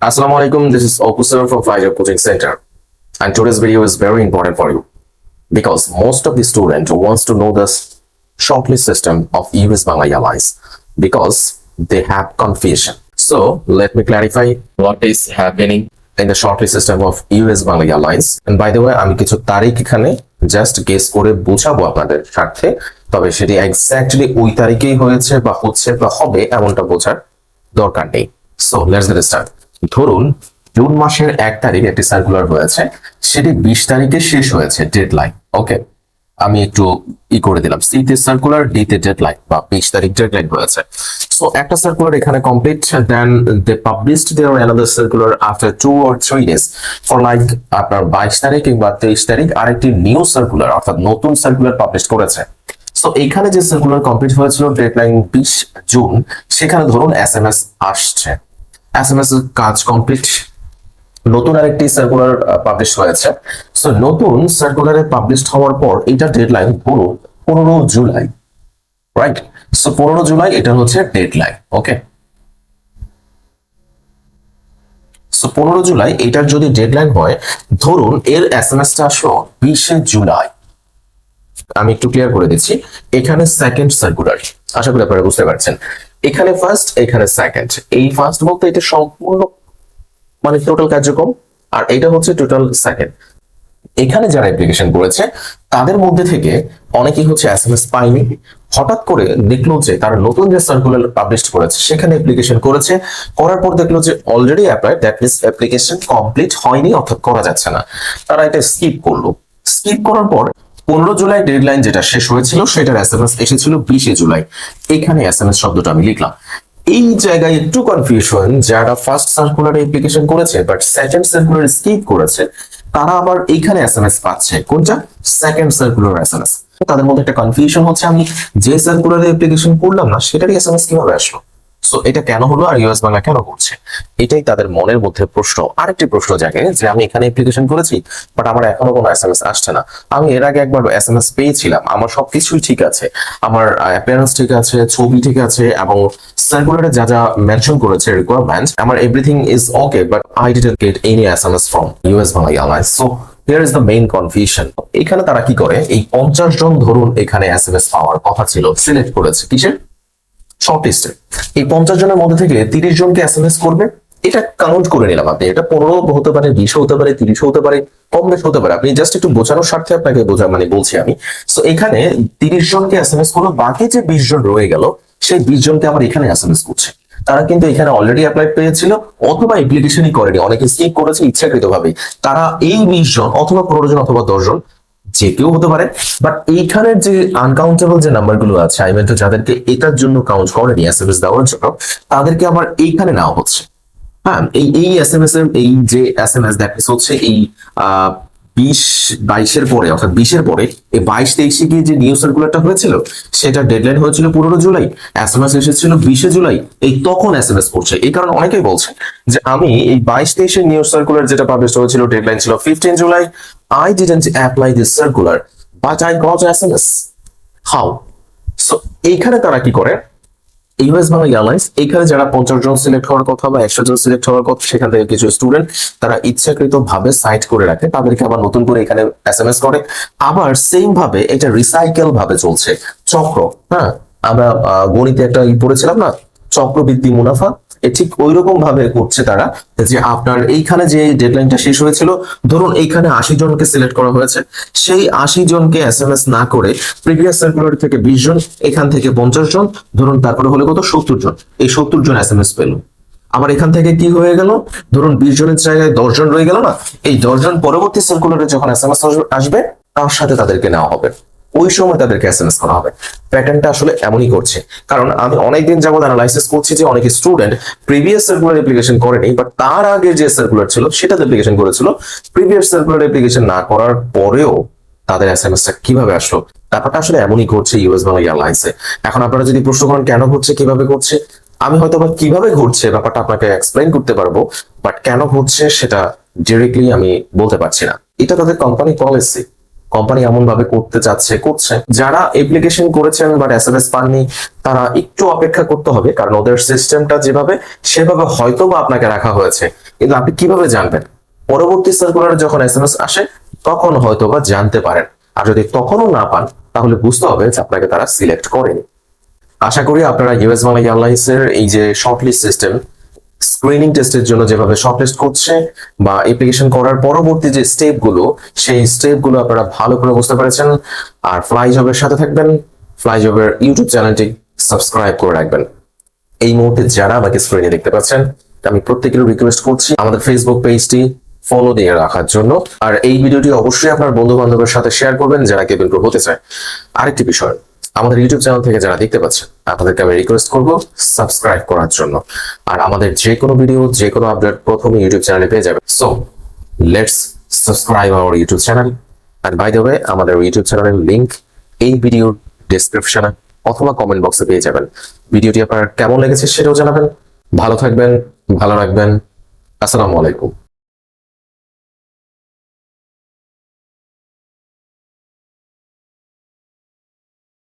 Assalamu alaikum, this is Opusar from Flyer Coaching Center. And today's video is very important for you because most of the student wants to know this shortlist system of US Bangla Airlines because they have confusion. So let me clarify what is happening in the shortlist system of US Bangla Airlines. And by the way, আমি কিছু তারিখ এখানে just guess করে বোঝাবো আপনাদের স্বার্থে তবে সেটি এক্স্যাক্টলি ওই তারিখেই হয়েছে বা হচ্ছে বা হবে এমনটা বোঝার দরকার নেই সো লেটস গেট স্টার্ট ধরুন, জুন মাসের এক তারিখ একটি সার্কুলার হয়েছে, সেটি বিশ তারিখে শেষ হয়েছে ডেডলাইন ওকে আমি একটু ই করে দিলাম সিতে সার্কুলার ডিতে ডেডলাইন বা বিশ তারিখ ডেডলাইন হয়েছে। সো একটা সার্কুলার এখানে complete then they published their another circular after two or three days for like আপনার বাইশ তারিখ কিংবা তেইশ তারিখ আরেকটি নিউ সার্কুলার অর্থাৎ নতুন সার্কুলার পাবলিশ করেছে। সো এখানে যে সার্কুলার কমপ্লিট হয়েছিল ডেডলাইন বিশ জুন, সেখানে ধরুন এস এম এস আসছে। এস এম এস কাজ কমপ্লিট নতুন আরেকটি সার্কুলার পাবলিশ হয়েছে। সো নতুন সার্কুলারে পাবলিশ হওয়ার পর এটা ডেডলাইন ধরুন পনেরো জুলাই রাইট সো পনেরো জুলাই এটা হচ্ছে ডেডলাইন ওকে সো পনেরো জুলাই এটার যদি ডেডলাইন হয়, ধরুন এর এস এম এসটা আসলো বিশে জুলাই। আমি একটু ক্লিয়ার করে দিচ্ছি। এখানে সেকেন্ড সার্কুলার আশা করি আপনারা বুঝতে পারছেন। এখানে ফার্স্ট এখানে সেকেন্ড এই ফার্স্ট বলতে এটা সম্পূর্ণ মানে টোটাল কার্যক্রম, আর এটা হচ্ছে টোটাল সেকেন্ড এখানে যারা অ্যাপ্লিকেশন করেছে, তাদের মধ্যে থেকে অনেকেই হচ্ছে এস এম এস হঠাৎ করে দেখল যে তারা নতুন যে সার্কুলার পাবলিশ করেছে, সেখানে অ্যাপ্লিকেশন করেছে। করার পর দেখল যে already apply that means application complete হয়নি, অর্থাৎ করা যাচ্ছে না। তারা এটা স্কিপ করল। স্কিপ করার পর পনেরো জুলাই ডেডলাইন যেটা শেষ হয়েছিল, সেটার এস এম এস এসেছিল বিশে জুলাই। এখানে এস এম এস শব্দটা আমি লিখলাম। এই জায়গায় একটু কনফিউশন যারা ফার্স্ট সার্কুলার অ্যাপ্লিকেশন করেছে বাট সেকেন্ড সার্কুলার স্কিপ করেছে, তারা আবার এইখানে এস এম এস পাচ্ছে। কোনটা? Second circular S M S তাদের মধ্যে একটা কনফিউশন হচ্ছে। আমি যে সার্কুলার অ্যাপ্লিকেশন করলাম না, সেটারই এস এম এস কীভাবে আসলো? সো এটা কেন হলো আর ইউএস বাংলা কেন করছে এটাই তাদের মনের মধ্যে প্রশ্ন। আরেকটি প্রশ্ন জাগে যে, আমি এখানে অ্যাপ্লিকেশন করেছি বাট আমার এখনও কোনো এস এম এস আসছে না। আমি এর আগে একবার এস এম এস পেয়েছিলাম। আমার সবকিছুই ঠিক আছে। আমার অ্যাপিয়ারেন্স ঠিক আছে, ছবি ঠিক আছে, এবং সার্কুলারে যা যা মেনশন করেছে রিকোয়ারমেন্ট আমার everything is okay but I didn't get any S M S from US Bangla Airlines so here is the main confusion এখানে তারা কি করে? এই পঞ্চাশ জন ধরুন এখানে এস এম এস পাওয়ার কথা ছিল সিলেক্ট করেছে। কিসের? শর্ট লিস্টে এই পঞ্চাশ জনের মধ্যে থেকে তিরিশ জনকে এস এম এস করবে। এটা কাউন্ট করে নিলাম আপনি। এটা পনেরো হতে পারে, বিশ হতে পারে, তিরিশ হতে পারে, কম বেশ হতে পারে। আপনি জাস্ট একটু বোঝানোর স্বার্থে আপনাকে বোঝা মানে বলছি আমি। তো এখানে তিরিশ জনকে এস এম এস করল, বাকি যে বিশ জন রয়ে গেল, সেই বিশ জনকে আমার এখানে এস এম এস করছে। তারা কিন্তু এখানে অলরেডি অ্যাপ্লাই পেয়েছিল, অথবা অ্যাপ্লিকেশনই করেনি। অনেকে স্কিপ করেছে ইচ্ছাকৃত ভাবে তারা এই বিশ জন, অথবা পনেরো জন, অথবা দশ জন যে কেউ হতে পারে বাট এইখানের যে আনকাউন্টেবল যে নাম্বারগুলো আছে আই তো যাদেরকে এটার জন্য কাউন্ট করেনি এস এম এস দেওয়ার জন্য, তাদেরকে আবার এইখানে নেওয়া হচ্ছে। হ্যাঁ এই এই এস এম এস এর, এই যে এস এম এস দ্যাট হচ্ছে এই বিশ, বাইশের পরে, অর্থাৎ বিশের পরে, এই বাইশ, তেইশে গিয়ে যে নিউ সার্কুলারটা হয়েছিল, সেটা ডেডলাইন হয়েছিল পনেরো জুলাই এস এম এস এসেছিল বিশে জুলাই, এই তখন এস এম এস করছে। এই কারণে অনেকেই বলছে যে আমি এই বাইশ তেইশে নিউ সার্কুলার যেটা পাবলিশ হয়েছিল ডেডলাইন ছিল fifteen July apply this circular but I got S M S how so এইখানে তারা কি করে? ইউএস বাংলা এয়ারলাইন্স এখানে যারা পঞ্চাশ জন সিলেক্ট হওয়ার কথা বা একশো জন সিলেক্ট হওয়ার কথা, সেখান থেকে কিছু স্টুডেন্ট তারা ইচ্ছাকৃত ভাবে সাইট করে রাখে। তাদেরকে আবার নতুন করে এখানে এস এম এস করে। আবার সেম ভাবে এটা রিসাইকেল ভাবে চলছে। চক্র হ্যাঁ? আমরা গণিতে একটা ই পড়েছিলাম না? চক্রবৃদ্ধি মুনাফা। ঠিক ওই রকম ভাবে করছে তারা যে আপনার এইখানে যে ডেডলাইনটা শেষ হয়েছিল, ধরুন এইখানে আশি জনকে সিলেক্ট করা হয়েছে, সেই আশি জনকে এস এম এস না করে প্রিভিয়াস সার্কুলার থেকে বিশ জন, এখান থেকে পঞ্চাশ জন, ধরুন তারপরে হলে কত? সত্তর জন। এই সত্তর জন এস এম এস পেল। আবার এখান থেকে কি হয়ে গেল? ধরুন বিশ জনের জায়গায় দশ জন রয়ে গেল না? এই দশ জন পরবর্তী সার্কুলারে যখন এস এম এস আসবে, তার সাথে তাদেরকে নেওয়া হবে। ওই সময় তাদেরকে এস এম এস করা হবে। প্যাটার্নটা আসলে এমনই করছে। কারণ আমি অনেকদিন যাবত অ্যানালাইসিস করছি যে অনেক স্টুডেন্ট প্রিভিয়াস সার্কুলার অ্যাপ্লিকেশন করেনি বাট তার আগে যে সার্কুলার ছিল, সেটাতে অ্যাপ্লিকেশন করেছিল। প্রিভিয়াস সার্কুলার অ্যাপ্লিকেশন না করার পরেও তাদের এস এম এসটা কীভাবে আসলো? ব্যাপারটা আসলে এমনই করছে ইউএস বাংলা এয়ারলাইন্সে এখন আপনারা যদি প্রশ্ন করেন, কেন ঘটছে? কীভাবে ঘটছে? আমি হয়তো বা কীভাবে ঘটছে ব্যাপারটা আপনাকে এক্সপ্লেন করতে পারব বাট কেন ঘটছে সেটা ডিরেক্টলি আমি বলতে পারছি না। এটা তাদের কোম্পানি পলিসি কোম্পানি এমন ভাবে করতে চাচ্ছে করছে। যারা অ্যাপ্লিকেশন করেছেন বা এস এম এস পাননি, তারা একটু অপেক্ষা করতে হবে, কারণ ওদের সিস্টেমটা যেভাবে, সেভাবে হয়তো বা আপনাকে রাখা হয়েছে। কিন্তু আপনি কীভাবে জানবেন? পরবর্তী সার্কুলার যখন এস এম এস আসে, তখন হয়তো বা জানতে পারেন। আর যদি তখনও না পান, তাহলে বুঝতে হবে যে আপনাকে তারা সিলেক্ট করেনি। আশা করি আপনারা ইউএস বাংলা এয়ারলাইন্স এর এই যে শর্টলিস্ট সিস্টেম স্ক্রিনিং টেস্টের জন্য যেভাবে শর্টলিস্ট করছে বা অ্যাপ্লিকেশন করার পরবর্তী যে স্টেপগুলো, সেই স্টেপগুলো আপনারা ভালো করে বুঝতে পেরেছেন। আর ফ্লাই জবের সাথে থাকবেন। ফ্লাই জবের ইউটিউব চ্যানেলটি সাবস্ক্রাইব করে রাখবেন। এই মুহূর্তে যারা আমাকে স্ক্রিনে দেখতে পাচ্ছেন, আমি প্রত্যেকের রিকোয়েস্ট করছি আমাদের ফেসবুক পেজটি ফলো দিয়ে রাখার জন্য। আর এই ভিডিওটি অবশ্যই আপনার বন্ধু বান্ধবের সাথে শেয়ার করবেন, যারা কেবিন ক্রু হতে চায়। আরেকটি বিষয় আমাদের ইউটিউব চ্যানেল থেকে যারা দেখতে পাচ্ছেন আপনাদেরকে আমি রিকোয়েস্ট করব সাবস্ক্রাইব করার জন্য। আর আমাদের যে কোনো ভিডিও যে কোনো আপডেট প্রথমে ইউটিউব চ্যানেলে পেয়ে যাবে so let's subscribe our YouTube channel R by the way আমাদের ইউটিউব চ্যানেলের লিংক এই ভিডিওর ডেসক্রিপশনে অথবা কমেন্ট বক্সে পেয়ে যাবেন। ভিডিওটি আপনার কেমন লেগেছে সেটাও জানাবেন। ভালো থাকবেন, ভালো রাখবেন। আসসালামু আলাইকুম।